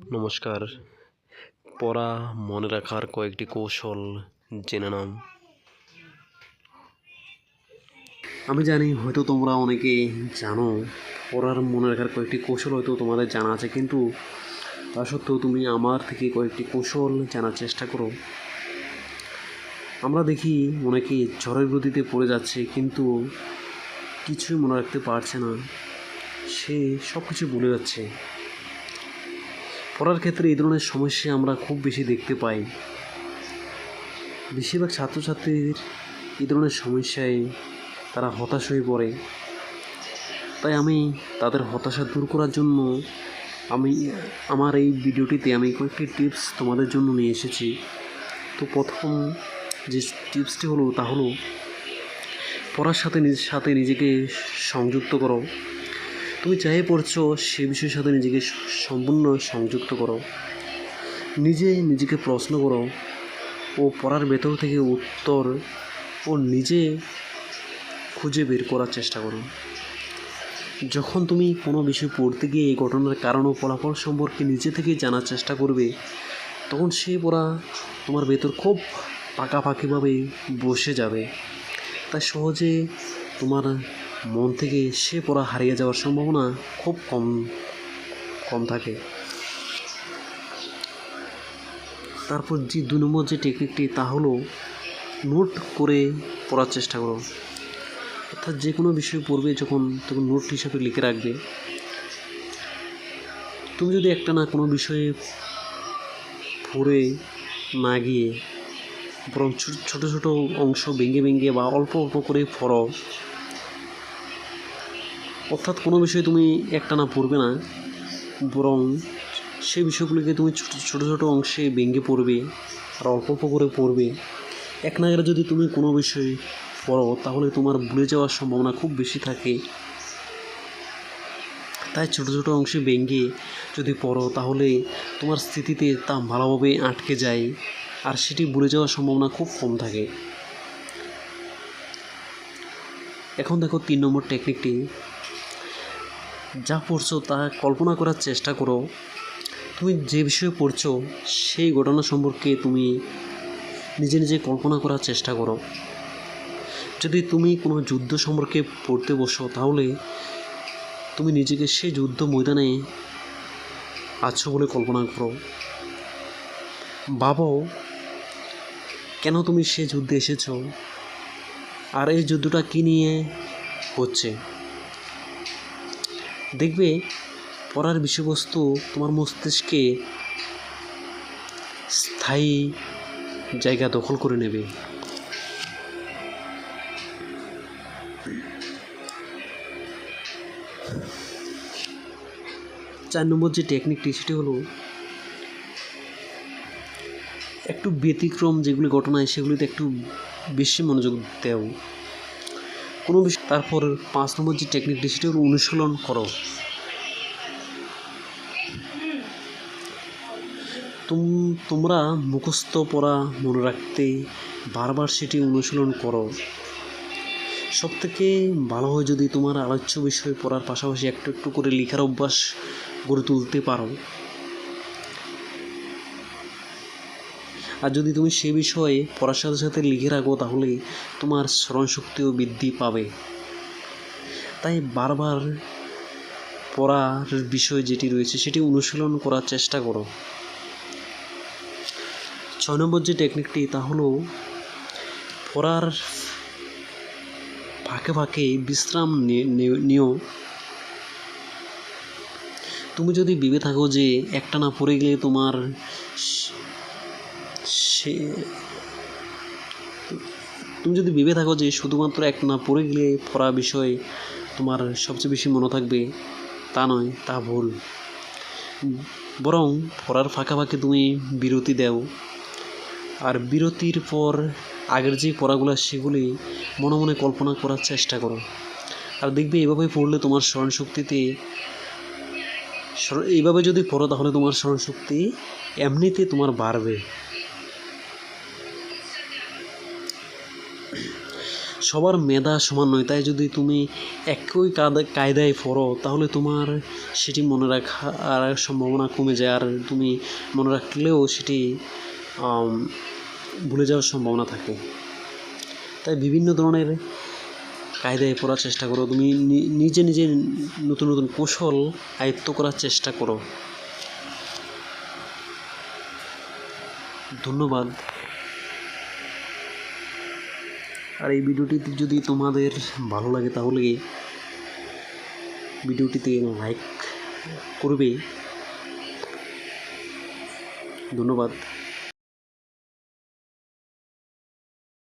নমস্কার। পড়া মনে রাখার কয়েকটি কৌশল জেনে নাম আমি জানি, হয়তো তোমরা অনেকে জানো, পড়ার মনে রাখার কয়েকটি কৌশল হয়তো তোমাদের জানা আছে, কিন্তু তা সত্ত্বেও তুমি আমার থেকে কয়েকটি কৌশল জানার চেষ্টা করো। আমরা দেখি অনেকে ঝড়ের গতিতে পড়ে যাচ্ছে, কিন্তু কিছুই মনে রাখতে পারছে না। সে সব কিছু ভুলে যাচ্ছে। পড়ার ক্ষেত্রে এই ধরনের সমস্যা আমরা খুব বেশি দেখতে পাই। বেশিরভাগ ছাত্রছাত্রীদের এই ধরনের সমস্যায় তারা হতাশ হয়ে পড়ে। তাই আমি তাদের হতাশা দূর করার জন্য আমি, আমার এই ভিডিওটিতে আমি কয়েকটি টিপস তোমাদের জন্য নিয়ে এসেছি। তো প্রথম যে টিপসটি হলো তা হলো, পড়ার সাথে নিজের সাথে নিজেকে সংযুক্ত করো। তুমি যাই পড়ছো, সে বিষয়ের সাথে নিজেকে সম্পূর্ণ সংযুক্ত করো। নিজে নিজেকে প্রশ্ন করো ও পড়ার ভেতর থেকে উত্তর ও নিজে খুঁজে বের করার চেষ্টা করো। যখন তুমি কোনো বিষয় পড়তে গিয়ে এই ঘটনার কারণ ও ফলাফল সম্পর্কে নিজে থেকে জানার চেষ্টা করবে, তখন সেই পড়া তোমার ভেতর খুব পাকাপাকিভাবে বসে যাবে। তাই সহজে তোমার মন থেকে সে পড়া হারিয়ে যাওয়ার সম্ভাবনা খুব কম কম থাকে। তারপর যে দু নম্বর যে টেকনিকটি তা হলো নোট করে পড়ার চেষ্টা করো। অর্থাৎ যে কোনো বিষয় পড়বে যখন তখন নোট হিসাবে লিখে রাখবে। তুমি যদি একটা না কোনো বিষয়ে পড়ে না গিয়ে বরং ছোটো ছোটো অংশ ভেঙে ভেঙে বা অল্প অল্প করে পড়ো অর্থাৎ কোনো বিষয়ে তুমি একটানা পড়বে না, বরং সেই বিষয়গুলিকে তুমি ছোটো ছোটো ছোটো অংশে ভেঙে পড়বে আর অল্প অল্প করে পড়বে। এক নাগারে যদি তুমি কোনো বিষয়ে পড়ো, তাহলে তোমার ভুলে যাওয়ার সম্ভাবনা খুব বেশি থাকে। তাই ছোটো ছোটো অংশে ভেঙে যদি পড়ো, তাহলে তোমার স্থিতিতে তা ভালোভাবে আটকে যায় আর সেটি ভুলে যাওয়ার সম্ভাবনা খুব কম থাকে। এখন দেখো তিন নম্বর টেকনিকটি যা পড়ছো তা কল্পনা করার চেষ্টা করো। তুমি যে বিষয়ে পড়ছো, সেই ঘটনা সম্পর্কে তুমি নিজে নিজে কল্পনা করার চেষ্টা করো। যদি তুমি কোনো যুদ্ধ সম্পর্কে পড়তে বসো, তাহলে তুমি নিজেকে সেই যুদ্ধ ময়দানে আছো বলে কল্পনা করো। ভাবো, কেন তুমি সে যুদ্ধে এসেছ? আর এই যুদ্ধটা কী নিয়ে হচ্ছে? দেখবে পড়ার বিষয়বস্তু তোমার মস্তিষ্কে স্থায়ী জায়গা দখল করে নেবে। চার নম্বর যে টেকনিকটি সেটি হলো একটু ব্যতিক্রম যেগুলি ঘটনায়, সেগুলিতে একটু বেশি মনোযোগ দেও। কোনো বিষয় তারপর পাঁচ নম্বর যে টেকনিকটি সেটি অনুশীলন করো। তুম তোমরা মুখস্থ পড়া মনে রাখতে বারবার সেটি অনুশীলন করো। সব থেকে ভালো হয় যদি তোমার আলোচ্য বিষয় পড়ার পাশাপাশি একটু একটু করে লেখার অভ্যাস গড়ে তুলতে পারো। আর যদি তুমি সে বিষয়ে পড়ার সাথে সাথে লিখে রাখো, তাহলে তোমার স্মরণশক্তিও বৃদ্ধি পাবে। তাই বারবার পড়ার বিষয় যেটি রয়েছে, সেটি অনুশীলন করার চেষ্টা করো। ছয় নম্বর যে টেকনিকটি তা হলো পড়ার ফাঁকে ফাঁকে বিশ্রাম নিও। তুমি যদি ভেবে থাকো যে একটানা পড়ে গেলে তোমার সে তুমি যদি ভেবে থাকো যে শুধুমাত্র এক না পড়ে গেলে পড়া বিষয়ে তোমার সবচেয়ে বেশি মনে থাকবে, তা নয়, তা ভুল। বরং পড়ার ফাঁকা ফাঁকে তুমি বিরতি দাও। আর বিরতির পর আগের যে পড়াগুলো সেগুলি মনে মনে কল্পনা করার চেষ্টা করো। আর দেখবে এভাবে পড়লে তোমার স্মরণশক্তিতে এইভাবে যদি পড়ো তাহলে তোমার স্মরণশক্তি এমনিতে তোমার বাড়বে। সবার মেধা সমান নয়, তাই যদি তুমি একই কাদা কায়দায় পড়ো, তাহলে তোমার সেটি মনে রাখার সম্ভাবনা কমে যায়। আর তুমি মনে রাখলেও সেটি ভুলে যাওয়ার সম্ভাবনা থাকে। তাই বিভিন্ন ধরনের কায়দায় পড়ার চেষ্টা করো। তুমি নিজে নিজে নতুন নতুন কৌশল আয়ত্ত করার চেষ্টা করো। ধন্যবাদ। আর এই ভিডিওটি যদি তোমাদের ভালো লাগে তাহলে ভিডিওটিতে লাইক করবে। ধন্যবাদ।